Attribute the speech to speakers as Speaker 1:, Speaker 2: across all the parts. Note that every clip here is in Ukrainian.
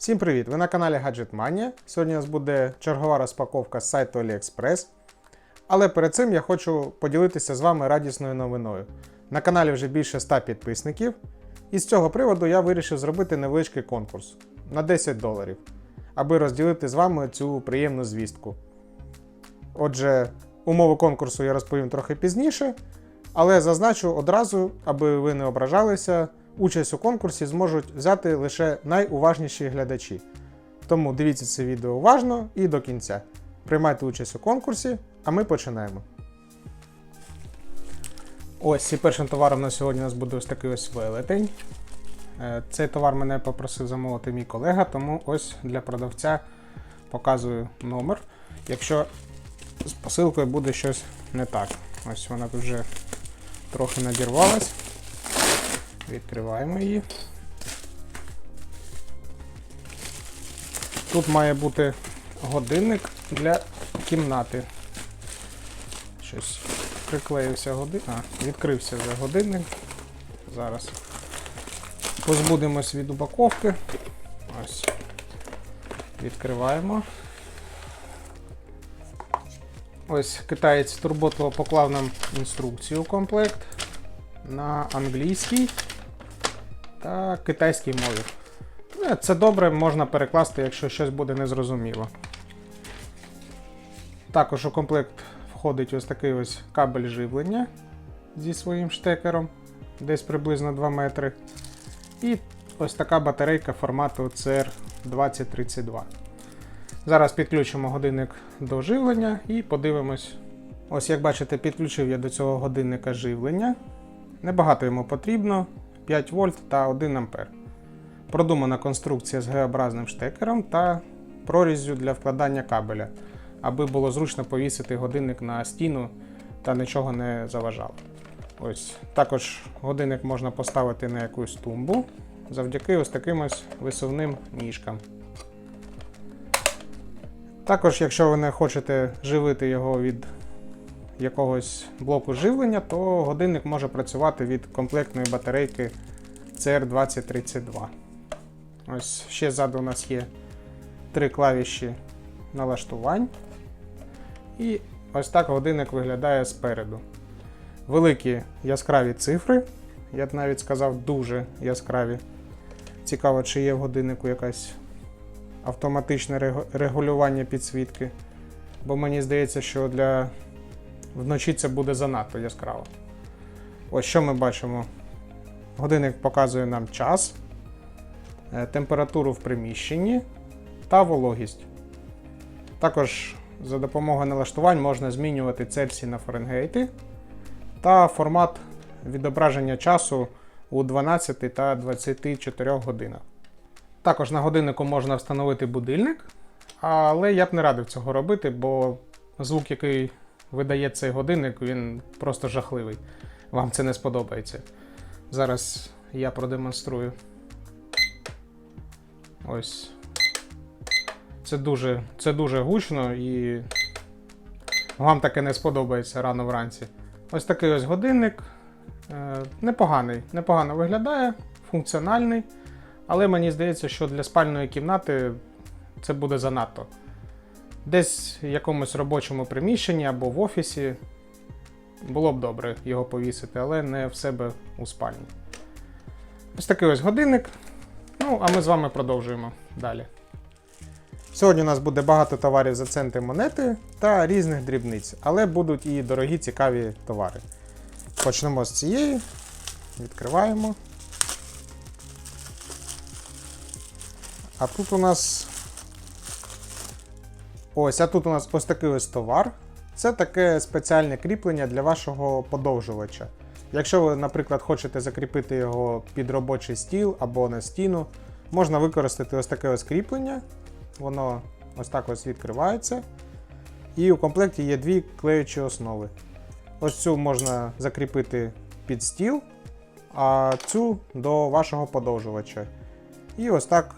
Speaker 1: Всім привіт! Ви на каналі Gadget. Сьогодні у нас буде чергова розпаковка з сайту AliExpress. Але перед цим я хочу поділитися з вами радісною новиною. На каналі вже більше 100 підписників, і з цього приводу я вирішив зробити невеличкий конкурс на 10 доларів, аби розділити з вами цю приємну звістку. Отже, умови конкурсу я розповім трохи пізніше, але зазначу одразу, аби ви не ображалися, участь у конкурсі зможуть взяти лише найуважніші глядачі. Тому дивіться це відео уважно і до кінця. Приймайте участь у конкурсі, а ми починаємо. Ось і першим товаром на сьогодні у нас буде ось такий ось велетень. Е, Цей товар мене попросив замовити мій колега, тому ось для продавця показую номер. Якщо з посилкою буде щось не так. Ось вона тут вже трохи надірвалась. Відкриваємо її. Тут має бути годинник для кімнати. Щось приклеївся годинник. А, відкрився вже годинник. Зараз позбудемось від упаковки. Ось. Відкриваємо. Ось китаєць турботливо поклав нам інструкцію комплект на англійській та китайській мові. Ну, Це добре, можна перекласти, якщо щось буде незрозуміло. Також у комплект входить ось такий ось кабель живлення зі своїм штекером, десь приблизно 2 метри. І ось така батарейка формату CR2032. Зараз підключимо годинник до живлення і подивимось. Ось як бачите, підключив я до цього годинника живлення. Небагато йому потрібно 5 вольт та 1 ампер. Продумана конструкція з Г-образним штекером та проріззю для вкладання кабеля, аби було зручно повісити годинник на стіну та нічого не заважало. Ось також годинник можна поставити на якусь тумбу завдяки ось таким ось висувним ніжкам. Також, якщо ви не хочете живити його від якогось блоку живлення, то годинник може працювати від комплектної батарейки CR2032. Ось ще ззаду у нас є три клавіші налаштувань. І ось так годинник виглядає спереду. Великі яскраві цифри, я б навіть сказав, дуже яскраві. Цікаво, чи є в годиннику якась автоматичне регулювання підсвітки. Бо мені здається, що для вночі це буде занадто яскраво. Ось що ми бачимо. Годинник показує нам час, е, температуру в приміщенні та вологість. Також за допомогою налаштувань можна змінювати Цельсій на Фаренгейти та формат відображення часу у 12 та 24 годинах. Також на годиннику можна встановити будильник, але я б не радив цього робити, бо звук, який видає цей годинник, він просто жахливий. Вам це не сподобається. Зараз я продемонструю. Ось. Це дуже, це дуже гучно і вам таке не сподобається рано вранці. Ось такий ось годинник. Е, непоганий, непогано виглядає, функціональний. Але мені здається, що для спальної кімнати це буде занадто. Десь в якомусь робочому приміщенні або в офісі було б добре його повісити, але не в себе у спальні. Ось такий ось годинник. Ну, а ми з вами продовжуємо далі. Сьогодні у нас буде багато товарів за центи монети та різних дрібниць, але будуть і дорогі цікаві товари. Почнемо з цієї. Відкриваємо. А тут у нас. Ось, а тут у нас ось такий ось товар. Це таке спеціальне кріплення для вашого подовжувача. Якщо ви, наприклад, хочете закріпити його під робочий стіл або на стіну, можна використати ось таке ось кріплення. Воно ось так ось відкривається. І у комплекті є дві клеючі основи. Ось цю можна закріпити під стіл, а цю до вашого подовжувача. І ось так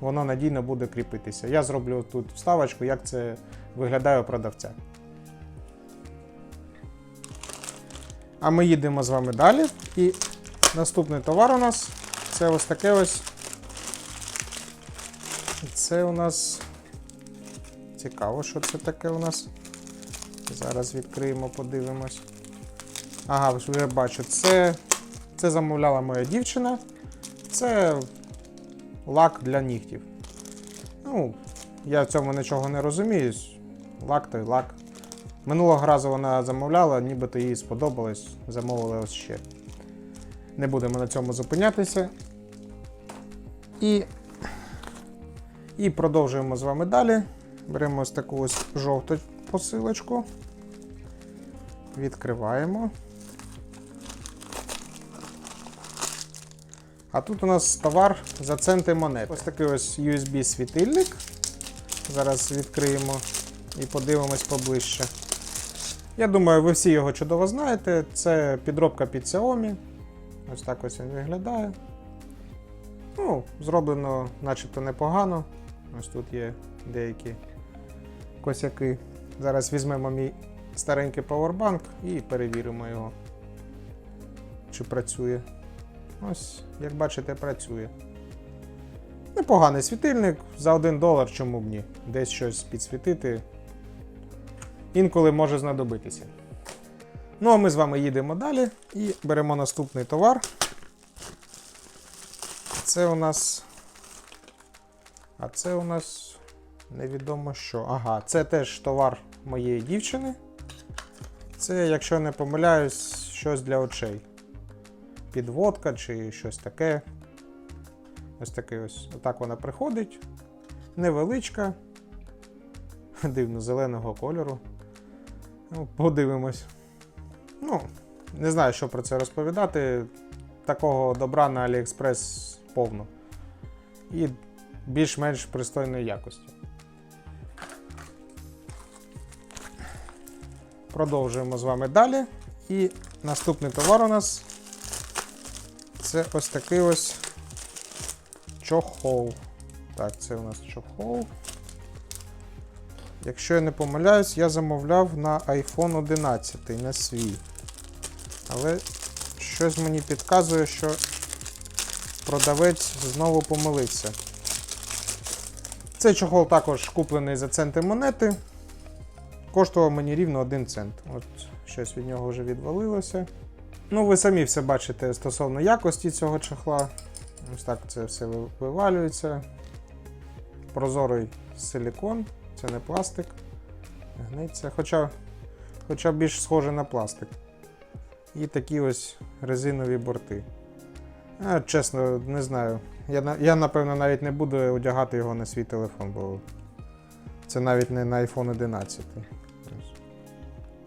Speaker 1: воно надійно буде кріпитися. Я зроблю тут вставочку, як це виглядає у продавця. А ми їдемо з вами далі. І наступний товар у нас це ось таке ось Це у нас цікаво, що це таке у нас. Зараз відкриємо, подивимось. Ага, вже бачу, це, це замовляла моя дівчина. Це лак для нігтів. Ну, я в цьому нічого не розумію. Лак той лак. Минулого разу вона замовляла, нібито їй сподобалось, замовила ось ще. Не будемо на цьому зупинятися. І, і продовжуємо з вами далі. Беремо ось таку ось жовту посилочку. Відкриваємо. А тут у нас товар за центи монет. Ось такий ось USB-світильник. Зараз відкриємо і подивимось поближче. Я думаю, ви всі його чудово знаєте. Це підробка під Xiaomi. Ось так ось він виглядає. Ну, зроблено начебто непогано. Ось тут є деякі косяки. Зараз візьмемо мій старенький павербанк і перевіримо його, чи працює. Ось, як бачите, працює. Непоганий світильник за 1 долар, чому б ні. Десь щось підсвітити. Інколи може знадобитися. Ну, а ми з вами їдемо далі і беремо наступний товар. Це у нас. А це у нас невідомо що. Ага, це теж товар моєї дівчини. Це, якщо не помиляюсь, щось для очей. Підводка чи щось таке. Ось такий ось. Отак вона приходить. Невеличка. Дивно, зеленого кольору. Ну, подивимось. Ну, не знаю, що про це розповідати. Такого добра на AliExpress повно. І більш-менш пристойної якості. Продовжуємо з вами далі. І наступний товар у нас це ось такий ось чохол. Так, це у нас чохол. Якщо я не помиляюсь, я замовляв на iPhone 11 на свій. Але щось мені підказує, що продавець знову помилився. Цей чохол також куплений за центи монети. Коштував мені рівно 1 цент. От щось від нього вже відвалилося. Ну, ви самі все бачите стосовно якості цього чохла. Ось так це все вивалюється. Прозорий силікон, це не пластик. Гниться, хоча, хоча більш схоже на пластик. І такі ось резинові борти. А, чесно, не знаю. Я, я, напевно, навіть не буду одягати його на свій телефон, бо це навіть не на iPhone 11.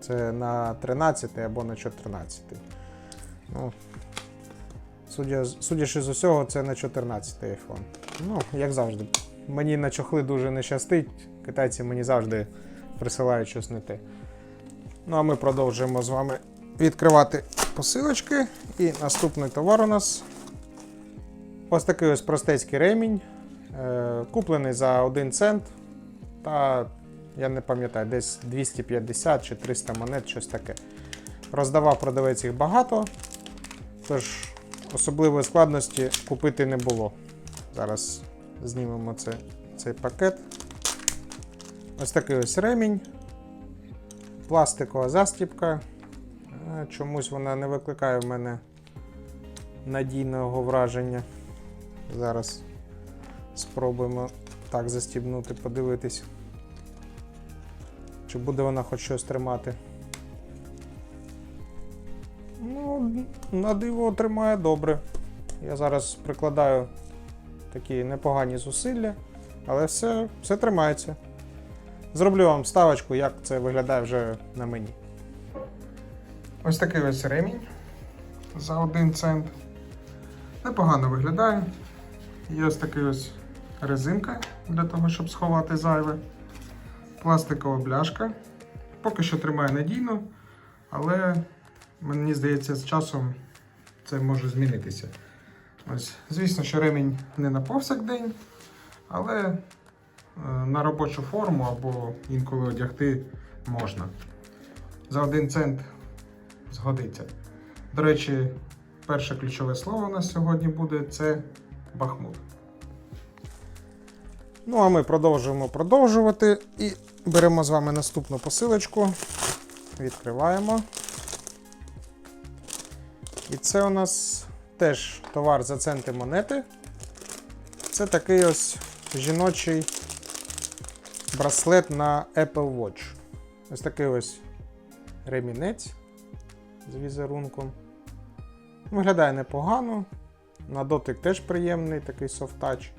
Speaker 1: Це на 13 або на 14. Ну, судя, судячи з усього, це на 14 iPhone. Ну, як завжди. Мені на чохли дуже не щастить. Китайці мені завжди присилають щось не те. Ну, а ми продовжуємо з вами відкривати посилочки. І наступний товар у нас ось такий ось простецький ремінь. Е, куплений за 1 цент. Та я не пам'ятаю, десь 250 чи 300 монет, щось таке. Роздавав продавець їх багато, тож особливої складності купити не було. Зараз знімемо це, цей пакет. Ось такий ось ремінь, пластикова застібка. Е, Чомусь вона не викликає в мене надійного враження. Зараз спробуємо так застібнути, подивитись. Чи буде вона хоч щось тримати? На диво тримає добре. Я зараз прикладаю такі непогані зусилля, але все, все тримається. Зроблю вам ставочку, як це виглядає вже на мені. Ось такий ось ремінь за 1 цент. Непогано виглядає. Є ось такий ось резинка для того, щоб сховати зайве. Пластикова бляшка. Поки що тримає надійно, але мені здається, з часом це може змінитися. Ось, звісно, що ремінь не на повсякдень, але е, на робочу форму або інколи одягти можна. За один цент згодиться. До речі, перше ключове слово у нас сьогодні буде це Бахмут. Ну, а ми продовжуємо продовжувати і беремо з вами наступну посилочку. Відкриваємо. І це у нас теж товар за центи монети. Це такий ось жіночий браслет на Apple Watch. Ось такий ось ремінець з візерунком. Виглядає непогано. На дотик теж приємний, такий touch.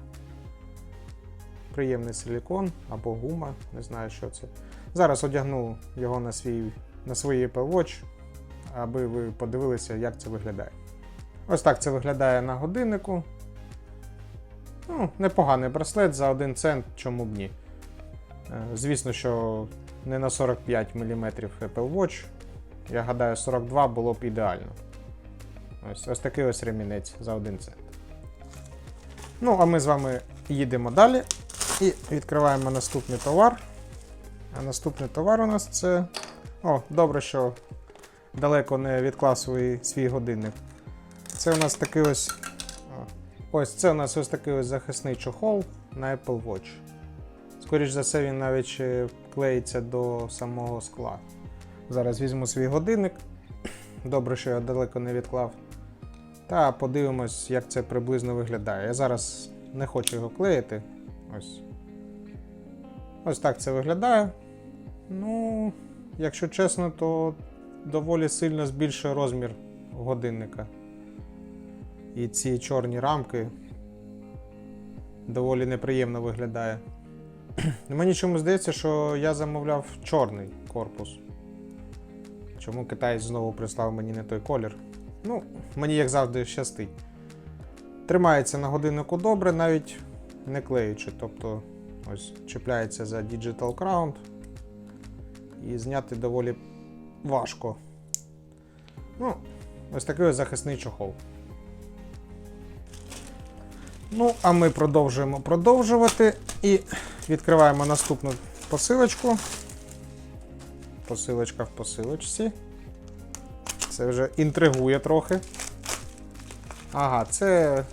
Speaker 1: Приємний силікон або гума, не знаю, що це. Зараз одягну його на свій на свій Apple Watch, аби ви подивилися, як це виглядає. Ось так це виглядає на годиннику. Ну, непоганий браслет за 1 цент, чому б ні. Е, Звісно, що не на 45 мм Apple Watch. Я гадаю, 42 було б ідеально. Ось, ось такий ось ремінець за 1 цент. Ну, а ми з вами їдемо далі і відкриваємо наступний товар. А наступний товар у нас це. О, добре, що далеко не відклав свій, свій годинник. Це у нас такий ось. Ось це у нас ось такий ось захисний чохол на Apple Watch. Скоріше за все, він навіть клеїться до самого скла. Зараз візьму свій годинник. Добре, що я далеко не відклав. Та подивимось, як це приблизно виглядає. Я зараз не хочу його клеїти. Ось. Ось так це виглядає. Ну, якщо чесно, то доволі сильно збільшує розмір годинника. І ці чорні рамки доволі неприємно виглядає. Мені чому здається, що я замовляв чорний корпус. Чому китаєць знову прислав мені не той колір? Ну, мені як завжди щастить. Тримається на годиннику добре, навіть не клеючи. Тобто, ось чіпляється за Digital Crown. І зняти доволі важко. Ну, ось такий ось захисний чохол. Ну, а ми продовжуємо продовжувати і відкриваємо наступну посилочку. Посилочка в посилочці. Це вже інтригує трохи. Ага, це.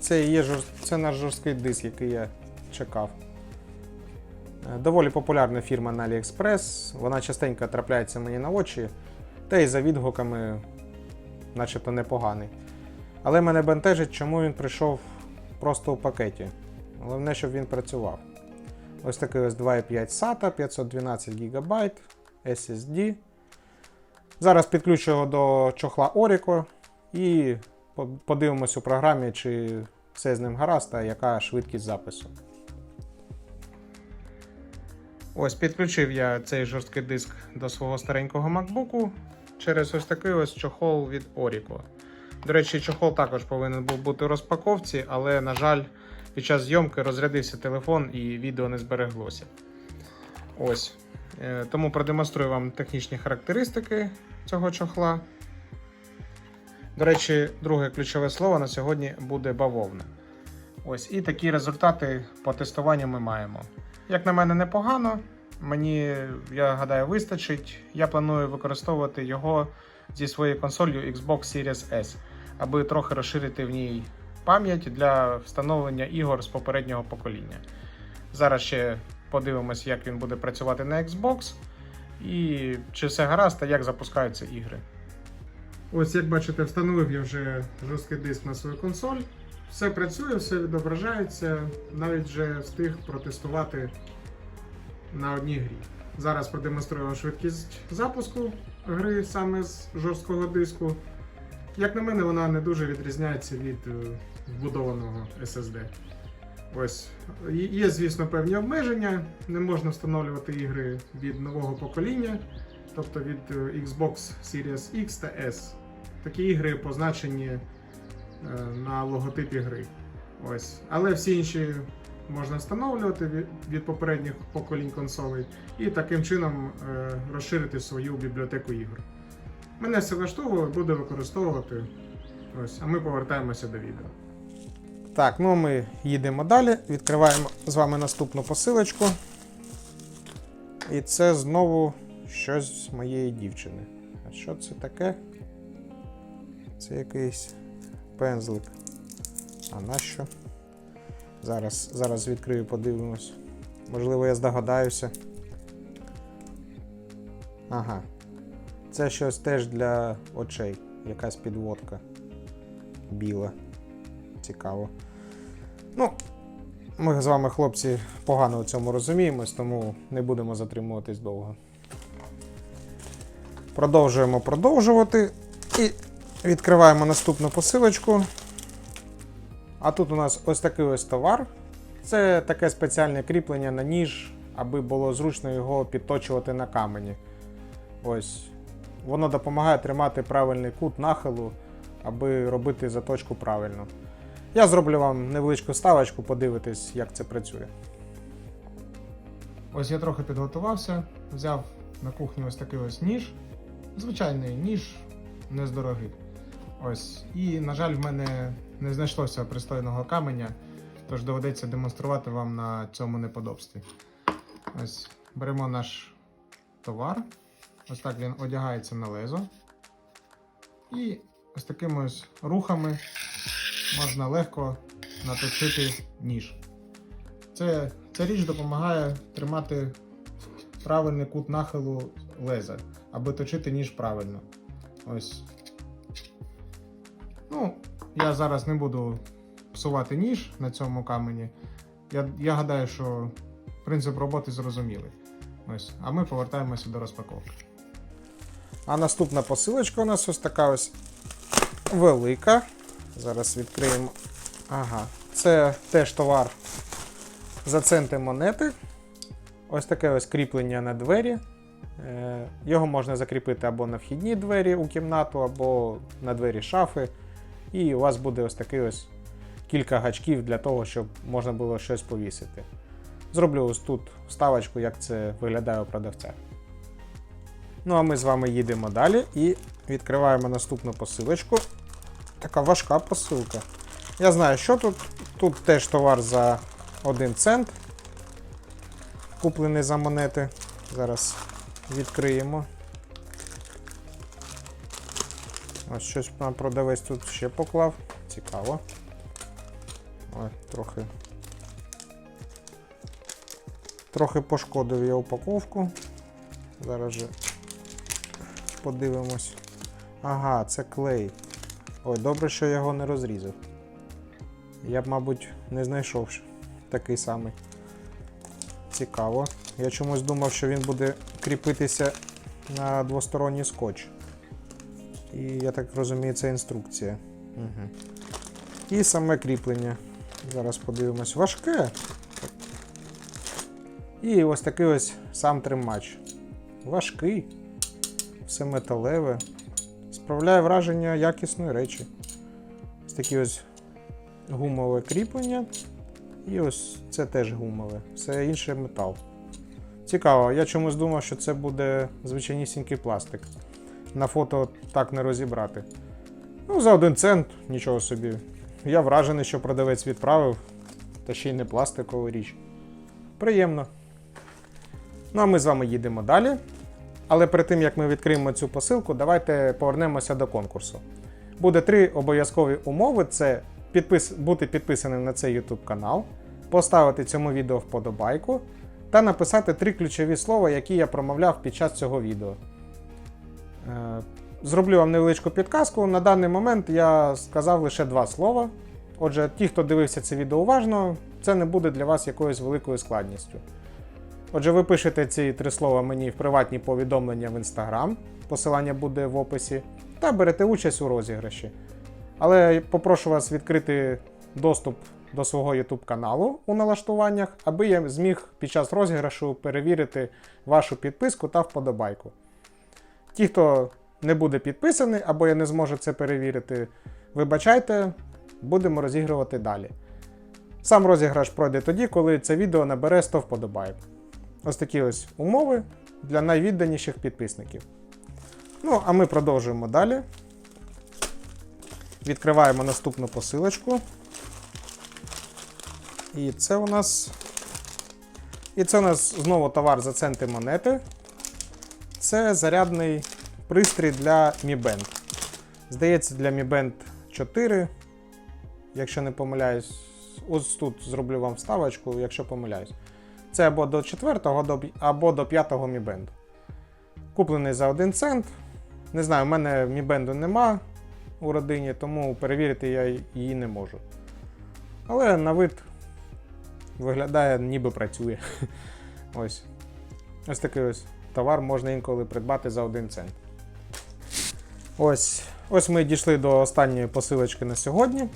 Speaker 1: Це є це наш жорсткий диск, який я чекав. Доволі популярна фірма на AliExpress. Вона частенько трапляється мені на очі, та й за відгуками, начебто непоганий. Але мене бентежить, чому він прийшов просто у пакеті. Головне, щоб він працював. Ось такий ось 2,5 SATA, 512 ГБ, SSD. Зараз підключу його до чохла Orico і подивимось у програмі, чи все з ним гаразд, та яка швидкість запису. Ось підключив я цей жорсткий диск до свого старенького MacBook через ось такий ось чохол від Orico. До речі, чохол також повинен був бути у розпаковці, але, на жаль, під час зйомки розрядився телефон і відео не збереглося. Ось. Е, Тому продемонструю вам технічні характеристики цього чохла. До речі, друге ключове слово на сьогодні буде бавовна. Ось, і такі результати по тестуванню ми маємо. Як на мене, непогано. Мені, я гадаю, вистачить. Я планую використовувати його зі своєю консолью Xbox Series S, аби трохи розширити в ній пам'ять для встановлення ігор з попереднього покоління. Зараз ще подивимось, як він буде працювати на Xbox, і чи все гаразд, та як запускаються ігри. Ось, як бачите, встановив я вже жорсткий диск на свою консоль. Все працює, все відображається. Навіть вже встиг протестувати на одній грі. Зараз продемонструю швидкість запуску гри саме з жорсткого диску. Як на мене, вона не дуже відрізняється від е, вбудованого SSD. Ось. Є- звісно, певні обмеження. Не можна встановлювати ігри від нового покоління, тобто від е, Xbox Series X та S. Такі ігри позначені на логотипі гри. Ось. Але всі інші можна встановлювати від, попередніх поколінь консолей і таким чином е, розширити свою бібліотеку ігор. Мене все влаштовує, буду використовувати. Ось, а ми повертаємося до відео. Так, ну ми їдемо далі. Відкриваємо з вами наступну посилочку. І це знову щось з моєї дівчини. А що це таке? Це якийсь пензлик. А нащо? Зараз, зараз відкрию, подивимось. Можливо, я здогадаюся. Ага. Це щось теж для очей. Якась підводка. Біла. Цікаво. Ну, ми з вами, хлопці, погано у цьому розуміємось, тому не будемо затримуватись довго. Продовжуємо продовжувати. І відкриваємо наступну посилочку. А тут у нас ось такий ось товар. Це таке спеціальне кріплення на ніж, аби було зручно його підточувати на камені. Ось. Воно допомагає тримати правильний кут нахилу, аби робити заточку правильно. Я зроблю вам невеличку ставочку, подивитись, як це працює. Ось я трохи підготувався, взяв на кухні ось такий ось ніж. Звичайний ніж, не з дорогих. Ось. І, на жаль, в мене не знайшлося пристойного каменя, тож доведеться демонструвати вам на цьому неподобстві. Ось беремо наш товар. Ось так він одягається на лезо. І ось такими ось рухами можна легко наточити ніж. Це, ця річ допомагає тримати правильний кут нахилу леза, аби точити ніж правильно. Ось. Ну, я зараз не буду псувати ніж на цьому камені. Я, я гадаю, що принцип роботи зрозумілий. Ось. А ми повертаємося до розпаковки. А наступна посилочка у нас ось така ось велика. Зараз відкриємо. Ага, це теж товар за центи монети. Ось таке ось кріплення на двері. Е, Його можна закріпити або на вхідні двері у кімнату, або на двері шафи. І у вас буде ось такий ось кілька гачків для того, щоб можна було щось повісити. Зроблю ось тут вставочку, як це виглядає у продавця. Ну а ми з вами їдемо далі і відкриваємо наступну посилочку. Така важка посилка. Я знаю, що тут. Тут теж товар за 1 цент. Куплений за монети. Зараз відкриємо. Ось щось нам продавець тут ще поклав. Цікаво. Ой, трохи. Трохи пошкодив я упаковку. Зараз же подивимось. Ага, це клей. Ой, добре, що я його не розрізав. Я б, мабуть, не знайшов такий самий. Цікаво. Я чомусь думав, що він буде кріпитися на двосторонній скотч. І я так розумію, це інструкція. Угу. І саме кріплення. Зараз подивимось. Важке. І ось такий ось сам тримач. Важкий. Все металеве. Справляє враження якісної речі. Ось такі ось гумове кріплення. І ось це теж гумове. Все інше метал. Цікаво, я чомусь думав, що це буде звичайнісінький пластик. На фото так не розібрати. Ну, за один цент, нічого собі. Я вражений, що продавець відправив, та ще й не пластикова річ. Приємно. Ну а ми з вами їдемо далі. Але перед тим як ми відкриємо цю посилку, давайте повернемося до конкурсу. Буде три обов'язкові умови: це підпис... бути підписаним на цей YouTube канал, поставити цьому відео вподобайку та написати три ключові слова, які я промовляв під час цього відео. Е, Зроблю вам невеличку підказку. На даний момент я сказав лише два слова. Отже, ті, хто дивився це відео уважно, це не буде для вас якоюсь великою складністю. Отже, ви пишете ці три слова мені в приватні повідомлення в Instagram, посилання буде в описі, та берете участь у розіграші. Але попрошу вас відкрити доступ до свого YouTube каналу у налаштуваннях, аби я зміг під час розіграшу перевірити вашу підписку та вподобайку. Ті, хто не буде підписаний або я не зможу це перевірити, вибачайте, будемо розігрувати далі. Сам розіграш пройде тоді, коли це відео набере 100 вподобайок. Ось такі ось умови для найвідданіших підписників. Ну, а ми продовжуємо далі. Відкриваємо наступну посилочку. І це у нас. І це у нас знову товар за центи монети. Це зарядний пристрій для Mi Band. Здається, для Mi Band 4. Якщо не помиляюсь, ось тут зроблю вам вставочку, якщо помиляюсь. Це або до 4 або до 5 Mi Band. Куплений за 1 цент. Не знаю, в мене Mi Band нема у родині, тому перевірити я її не можу. Але на вид виглядає, ніби працює. Ось. Ось такий ось товар можна інколи придбати за 1 цент. Ось, ось ми дійшли до останньої посилочки на сьогодні.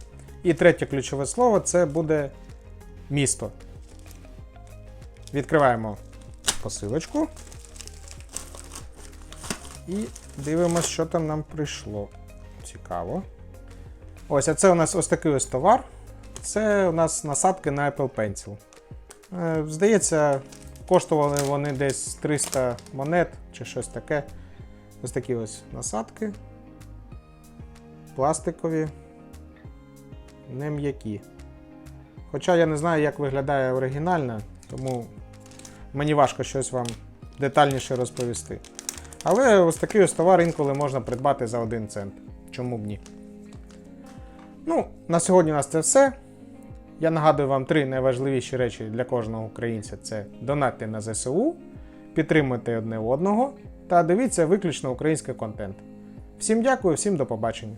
Speaker 1: І третє ключове слово це буде місто. Відкриваємо посилочку. І дивимося, що там нам прийшло. Цікаво. Ось, а це у нас ось такий ось товар. Це у нас насадки на Apple Pencil. Е, Здається, коштували вони десь 300 монет чи щось таке. Ось такі ось насадки. Пластикові. Не м'які. Хоча я не знаю, як виглядає оригінальна, тому мені важко щось вам детальніше розповісти. Але ось такий ось товар інколи можна придбати за 1 цент. Чому б ні? Ну, на сьогодні у нас це все. Я нагадую вам три найважливіші речі для кожного українця: це донатьте на ЗСУ, підтримуйте одне одного та дивіться виключно український контент. Всім дякую, всім до побачення.